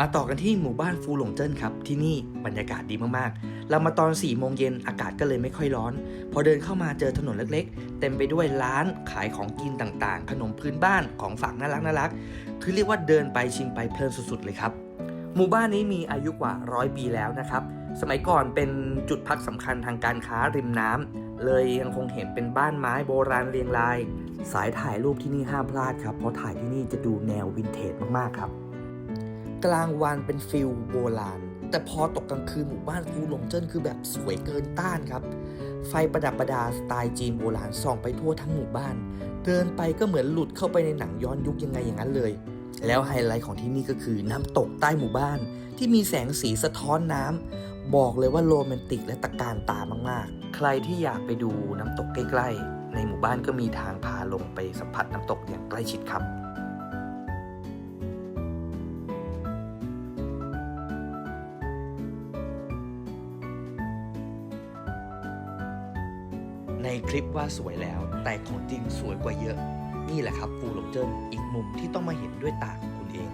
มาต่อกันที่หมู่บ้านฟูหลงเจิ้นครับ ที่นี่บรรยากาศดีมากๆ เรามาตอน4ี่โมงเย็นอากาศก็เลยไม่ค่อยร้อน พอเดินเข้ามาเจอถนนเล็กๆ เต็มไปด้วยร้านขายของกินต่างๆ ขนมพื้นบ้านของฝากน่ารักน่ารักคือเรียกว่าเดินไปชิมไปเพลินสุดๆเลยครับ หมู่บ้านนี้มีอายุกว่าร้อยปีแล้วนะครับ สมัยก่อนเป็นจุดพักสำคัญทางการค้าริมน้ำเลยยังคงเห็นเป็นบ้านไม้โบราณเรียงราย สายถ่ายรูปที่นี่ห้ามพลาดครับเพราะถ่ายที่นี่จะดูแนววินเทจมากๆครับ กลางวันเป็นฟิลโบราณ แต่พอตกกลางคืนหมู่บ้านฟูหลงเจิ้นคือแบบสวยเกินต้านครับ ไฟประดับประดาสไตล์จีนโบราณส่องไปทั่วทั้งหมู่บ้าน เดินไปก็เหมือนหลุดเข้าไปในหนังย้อนยุคยังไงอย่างนั้นเลย แล้วไฮไลท์ของที่นี่ก็คือน้ำตกใต้หมู่บ้าน ที่มีแสงสีสะท้อนน้ำบอกเลยว่าโรแมนติกและตะการตามากๆ ใครที่อยากไปดูน้ำตกใกล้ๆในหมู่บ้านก็มีทางพาลงไปสัมผัสน้ำตกอย่างใกล้ชิดครับ ในคลิปว่าสวยแล้ว แต่ของจริงสวยกว่าเยอะ นี่แหละครับฟูหลงเจิ้นอีกมุมที่ต้องมาเห็นด้วยตาของคุณเอง